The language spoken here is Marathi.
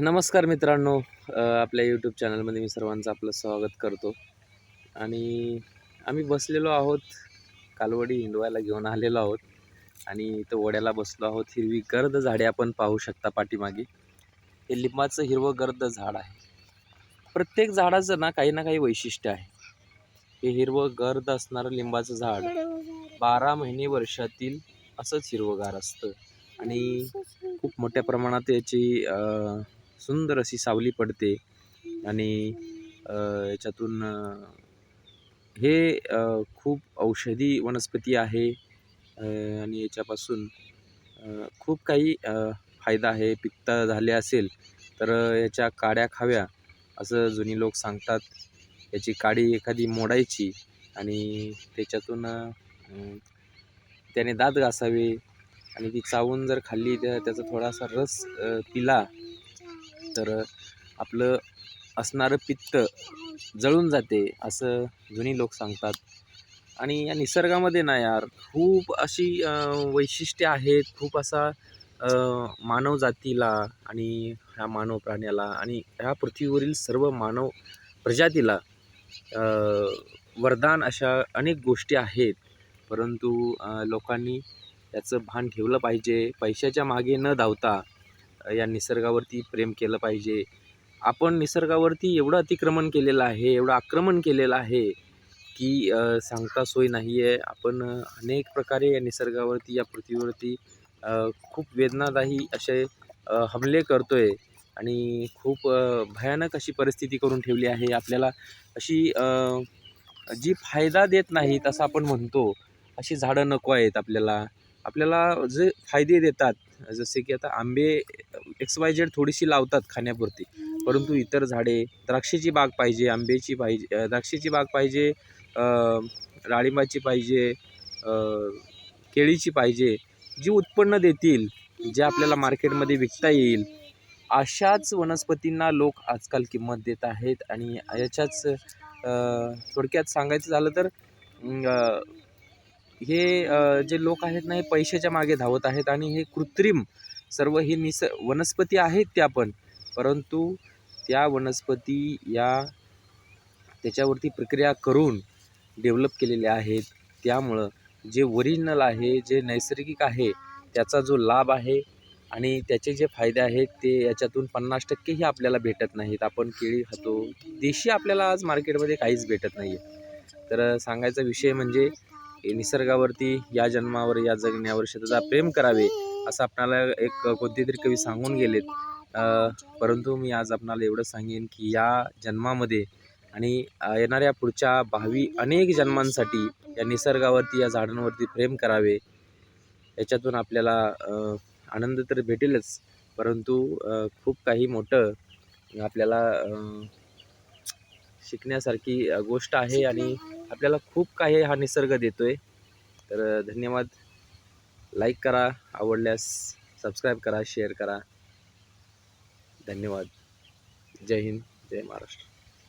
नमस्कार मित्रांनो आपल्या यूट्यूब चॅनलमध्ये मी सर्वांचं आपलं स्वागत करतो. आणि आम्ही बसलेलो आहोत कालवडी हिंडवायला घेऊन आलेलो आहोत. आणि इथं ओढ्याला बसलो आहोत हिरवी गर्द झाडे आपण पाहू शकता पाठीमागे. हे लिंबाचं हिरवं गर्द झाड आहे. प्रत्येक झाडाचं ना काही ना काही वैशिष्ट्य आहे. हे हिरवं गर्द असणारं लिंबाचं झाड बारा महिने वर्षातील असंच हिरवंगार असतं. आणि खूप मोठ्या प्रमाणात याची सुंदर अशी सावली पडते. आणि याच्यातून हे खूप औषधी वनस्पती आहे. आणि याच्यापासून खूप काही फायदा आहे. पित्त झाले असेल तर याच्या काड्या खाव्या असं जुनी लोक सांगतात. याची काडी एखादी मोडायची आणि त्याच्यातून त्याने दात घासावे. आणि ती चावून जर खाल्ली त्या त्याचा थोडासा रस पिला तर आपलं असणारं पित्त जळून जाते असं जुनी लोक सांगतात. आणि या निसर्गामध्ये ना यार खूप अशी अ, वैशिष्ट्ये आहेत. खूप असा मानव जातीला आणि ह्या मानव प्राण्याला आणि ह्या पृथ्वीवरील सर्व मानव प्रजातीला वरदान अशा अनेक गोष्टी आहेत. परंतु लोकांनी याचं भान ठेवलं पाहिजे. पैशाच्या मागे न धावता या निसर्गावरती प्रेम केलं पाहिजे. आपण निसर्गावरती एवढं अतिक्रमण केलेलं आहे एवढं आक्रमण केलेलं आहे की सांगता सोय नाही आहे आपण अनेक प्रकारे या निसर्गावरती या पृथ्वीवरती खूप वेदनादायी असे हमले करतो आहे आणि खूप भयानक अशी परिस्थिती करून ठेवली आहे. आपल्याला अशी जी फायदा देत नाहीत असं आपण म्हणतो अशी झाडं नको आहेत आपल्याला. आपल्याला जे फायदे देतात जसे की आता आंबे एक्स वाय झेड थोडीशी लावतात खाण्यापुरती. परंतु इतर झाडे द्राक्षाची बाग पाहिजे आंब्याची पाहिजे द्राक्षेची द्राक्षाची बाग पाहिजे डाळिंबाची पाहिजे केळीची पाहिजे जी उत्पन्न देतील जे आपल्याला मार्केटमध्ये विकता येईल अशाच वनस्पतींना लोक आजकाल किंमत देत आहेत आणि याच्याच थोडक्यात सांगायचं झालं तर हे जे लोक आहेत ना हे पैशाच्या मागे धावत आहेत आणि हे कृत्रिम सर्व हे निस वनस्पती आहेत त्या पण. परंतु त्या वनस्पती या त्याच्यावरती प्रक्रिया करून डेव्हलप केलेल्या आहेत. त्यामुळं जे ओरिजिनल आहे जे नैसर्गिक आहे त्याचा जो लाभ आहे आणि त्याचे जे फायदे आहेत ते याच्यातून पन्नास टक्केही आपल्याला भेटत नाहीत. आपण केळी खातो. देशी आपल्याला आज मार्केटमध्ये काहीच भेटत नाही आहे तर सांगायचा विषय म्हणजे निसर्गावरती या जन्मावर या जगण्यावर शतदा प्रेम करावे. असं आपणाला एक कोणते तरी कवी सांगून गेलेत. परंतु मी आज आपणाला एवढं सांगेन की या जन्मामध्ये आणि येणाऱ्या पुढच्या भावी अनेक जन्मांसाठी या निसर्गावरती या झाडांवरती प्रेम करावे. याच्यातून आपल्याला आनंद तर भेटेलच. परंतु खूप काही मोठं आपल्याला शिकण्यासारखी गोष्ट आहे आणि आपल्याला खूप काही हा निसर्ग देतो आहे तर धन्यवाद. लाईक करा आवडल्यास सबस्क्राईब करा शेअर करा. धन्यवाद. जय हिंद जय महाराष्ट्र.